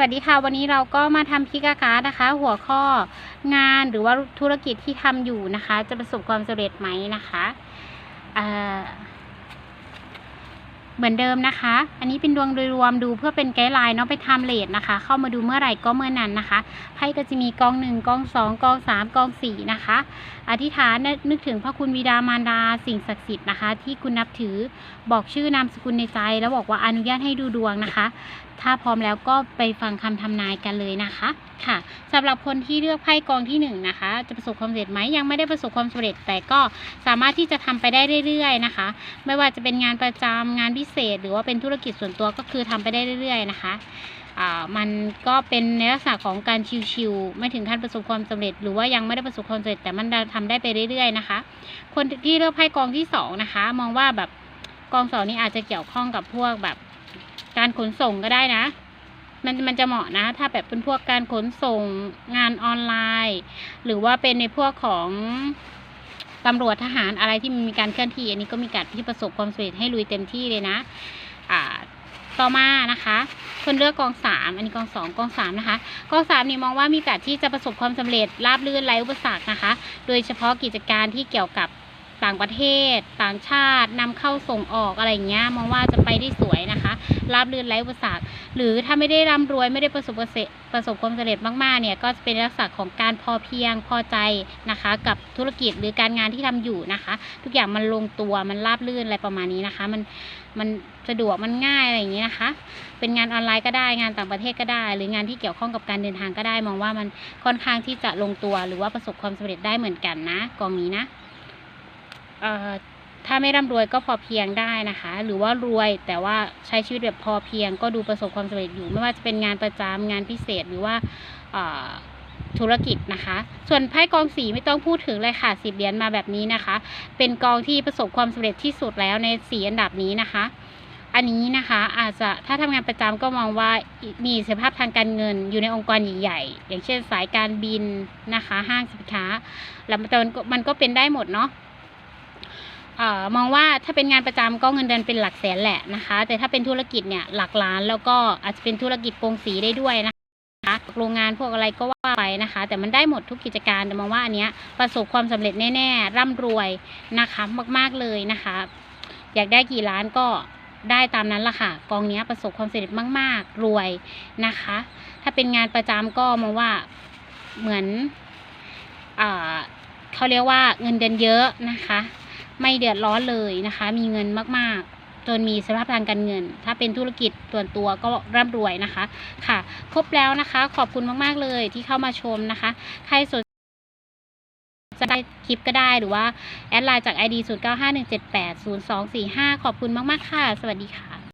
สวัสดีค่ะวันนี้เราก็มาทำพิกาการ์ดนะคะ หัวข้องานหรือว่าธุรกิจที่ทำอยู่นะคะ จะประสบความสำเร็จไหมนะคะเเหมือนเดิมนะคะ อันนี้เป็นดวงโดยรวมดูเพื่อเป็นไกด์ไลน์เนาะไปทำเลทนะคะ เข้ามาดูเมื่อไหร่ก็เมื่อนั้นนะคะไพ่ก็จะมีกองหนึ่งกองสองกองสามกองสี่นะคะ อธิษฐานนึกถึงพระคุณบิดามารดาสิ่งศักดิ์สิทธิ์นะคะ ที่คุณนับถือบอกชื่อนามสกุลในใจ แล้วบอกว่าอนุญาตให้ดูดวงนะคะ ถ้าพร้อมแล้วก็ไปฟังคำทำนายกันเลยนะคะค่ะสำหรับคนที่เลือกไพ่กองที่หนึ่งนะคะ จะประสบความสำเร็จไหมยังไม่ได้ประสบความสำเร็จ แต่ก็สามารถที่จะทำไปได้เรื่อยๆนะคะ ไม่ว่าจะเป็นงานประจำงานพิเศษ หรือว่าเป็นธุรกิจส่วนตัวก็คือทำไปได้เรื่อย ๆ นะคะมันก็เป็นในลักษณะของการชิวๆไม่ถึงขั้นประสบความสำเร็จ หรือว่ายังไม่ได้ประสบความสำเร็จแต่มันทำได้ไปเรื่อยๆนะคะ คนที่เลือกไพ่กองที่สองนะคะ มองว่าแบบกองสองนี้อาจจะเกี่ยวข้องกับพวกแบบ การขนส่งก็ได้นะ มันมันจะเหมาะนะ ถ้าแบบเป็นพวกการขนส่งงานออนไลน์ หรือว่าเป็นในพวกของตำรวจทหารอะไรที่มีการเคลื่อนที่ อันนี้ก็มีการที่ประสบความสำเร็จให้ลุยเต็มที่เลยนะ อ่าต่อมานะคะคนเลือกกองสามอันนี้กองสองกองสามนะคะ กองสามนี่มองว่ามีโอกาสที่จะประสบความสำเร็จราบรื่นไร้อุปสรรคนะคะ โดยเฉพาะกิจการที่เกี่ยวกับ ต่างประเทศ ต่างชาตินำเข้าส่งออกอะไรเงี้ยมองว่าจะไปได้สวยนะคะราบรื่นไร้อุปสรรคหรือถ้าไม่ได้ร่ำรวยไม่ได้ประสบประสบความสำเร็จมากๆเนี่ยก็จะเป็นลักษณะของการพอเพียงพอใจนะคะ กับธุรกิจหรือการงานที่ทำอยู่นะคะ ทุกอย่างมันลงตัวมันราบรื่นอะไรประมาณนี้นะคะ มันมันสะดวกมันง่ายอะไรอย่างนี้นะคะ เป็นงานออนไลน์ก็ได้งานต่างประเทศก็ได้ หรืองานที่เกี่ยวข้องกับการเดินทางก็ได้ มองว่ามันค่อนข้างที่จะลงตัว หรือว่าประสบความสำเร็จได้เหมือนกันนะกองนี้นะ ถ้าไม่ร่ำรวยก็พอเพียงได้นะคะ หรือว่ารวยแต่ว่าใช้ชีวิตแบบพอเพียง ก็ดูประสบความสำเร็จอยู่ ไม่ว่าจะเป็นงานประจำงานพิเศษหรือว่าธุรกิจนะคะ ส่วนไพ่กองสีไม่ต้องพูดถึงเลยค่ะสิบเหรียญมาแบบนี้นะคะ เป็นกองที่ประสบความสำเร็จที่สุดแล้วในสีอันดับนี้นะคะ อันนี้นะคะอาจจะถ้าทำงานประจำก็มองว่ามีสภาพทางการเงินอยู่ในองค์กรใหญ่ๆอย่างเช่นสายการบินนะคะ ห้างสินค้า แล้วมันก็มันก็เป็นได้หมดเนาะ มองว่าถ้าเป็นงานประจำก็เงินเดือนเป็นหลักแสนแหละนะคะ แต่ถ้าเป็นธุรกิจเนี่ยหลักล้านแล้วก็อาจจะเป็นธุรกิจโกงสีได้ด้วยนะคะโรงงานพวกอะไรก็ว่าไปนะคะ แต่มันได้หมดทุกกิจการแต่มองว่าอันเนี้ยประสบความสำเร็จแน่ๆร่ำรวยนะคะมากๆเลยนะคะ อยากได้กี่ล้านก็ได้ตามนั้นละค่ะ กองเนี้ยประสบความสำเร็จมาก ๆ รวยนะคะ ถ้าเป็นงานประจำก็มองว่าเหมือนอ่าเขาเรียกว่าเงินเดือนเยอะนะคะ ไม่เดือดร้อนเลยนะคะ มีเงินมากๆ จนมีสภาพทางการเงิน ถ้าเป็นธุรกิจส่วนตัวก็ร่ำรวยนะคะ ค่ะ ครบแล้วนะคะ ขอบคุณมากๆเลยที่เข้ามาชมนะคะ ใครสนจะได้คลิปก็ได้หรือว่า แอดไลน์จาก ID 0951780245 ขอบคุณมาก ๆ ค่ะ สวัสดีค่ะ